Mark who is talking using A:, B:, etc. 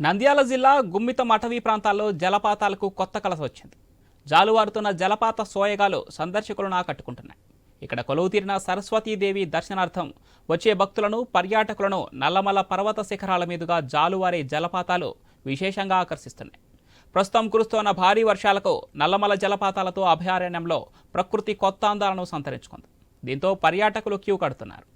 A: నంద్యాల జిల్లా గుమ్మితం అటవీ ప్రాంతాల్లో జలపాతాలకు కొత్త కలస వచ్చింది. జాలువారుతున్న జలపాత సోయగాలు సందర్శకులను ఆకట్టుకుంటున్నాయి. ఇక్కడ కొలువు తీరిన సరస్వతీదేవి దర్శనార్థం వచ్చే భక్తులను పర్యాటకులను నల్లమల పర్వత శిఖరాల మీదుగా జాలువారే జలపాతాలు విశేషంగా ఆకర్షిస్తున్నాయి. ప్రస్తుతం కురుస్తోన్న భారీ వర్షాలకు నల్లమల జలపాతాలతో అభయారణ్యంలో ప్రకృతి కొత్త అందాలను సంతరించుకుంది. దీంతో పర్యాటకులు క్యూ కడుతున్నారు.